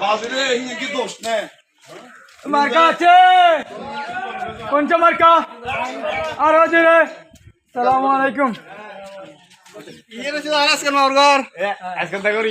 বাজরে হিয়ে কি দোষ নে মার্কা আছে কোনটা মার্কা আর জোরে সালাম আলাইকুম ইয়ে রে আর আজকে নরগর আজকাল তা করি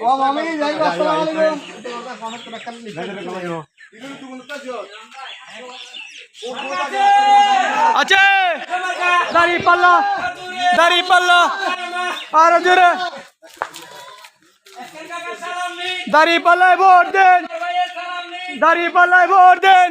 ও মামি যাই আসসালামু আলাইকুম আছে দাড়ি পাল্লা দাড়ি পাল্লা আর জোরে দাড়ি পাল্লায় ভোট দেন দাড়ি পাল্লায় ভোট দেন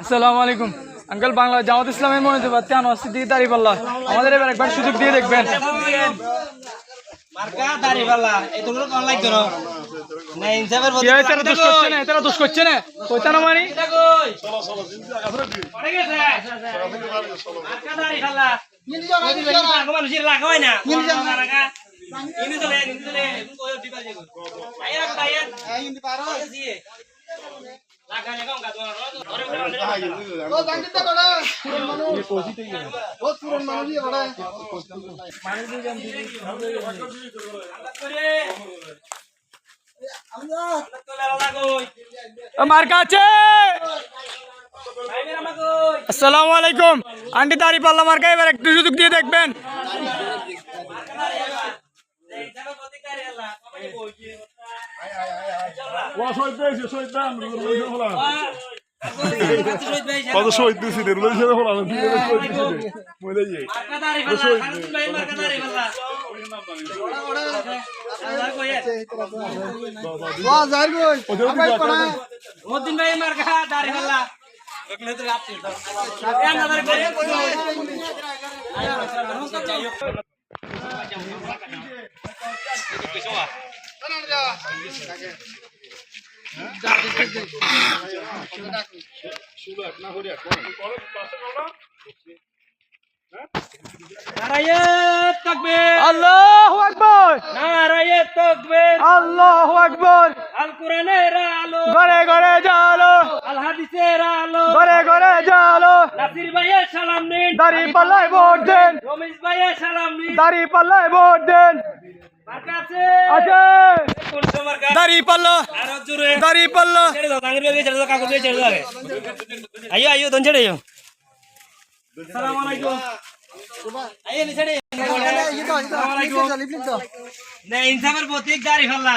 আসসালামু আলাইকুম। আঙ্কেল বাংলা জামাত ইসলামের মনে দেবা তেন অস্তিত্ব দাড়ি পাল্লা আমাদের এবার একবার সুযোগ দিয়ে দেখবেন। না আমরা মাগোই আসসালামু আলাইকুম আন্টি দাড়ি পাল্লা মার্কা, এবার একটু সুযোগ দিয়ে দেখবেন। ইনসাফের প্রতি কত শহীদ দিয়েছি রে রুলাই হিসেবে মরে যাই মদিন ভাই মার্কা দাড়ি দেখলে তো আল্লাহু আকবার। নারায়ণ তাকবীর আল্লাহু আকবার। আল কোরআনের আলো ঘরে ঘরে জালো আল হাদিসের আলো ঘরে ঘরে জালো নাসির ভাইয়ের সালাম নিন দাড়ি পাল্লায় ভোট দেন। রমেশ ভাইয়ের সালাম নিন দাড়ি পাল্লায় ভোট দেন। দাড়ি পাল্লা। দাড়ি পাল্লা। আইও আইও দন ছেড়ে আইও সালাম আলাইকুম। আইও ছেড়ে না ইনসাফের প্রতীক দাড়ি ফাল্লা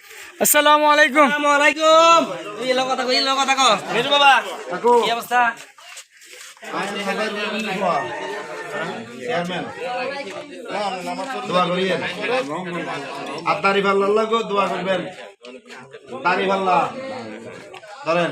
আসসালামু আলাইকুম। আসসালামু আলাইকুম। এই লোক কথা কই লোক কথা কো। মেরু বাবা। কি অবস্থা? চেয়ারম্যান দোয়া করিয়েন। আর দাড়ি ভাল্লা লাগো দোয়া করবেন। দাড়ি ভাল্লা। ধরেন।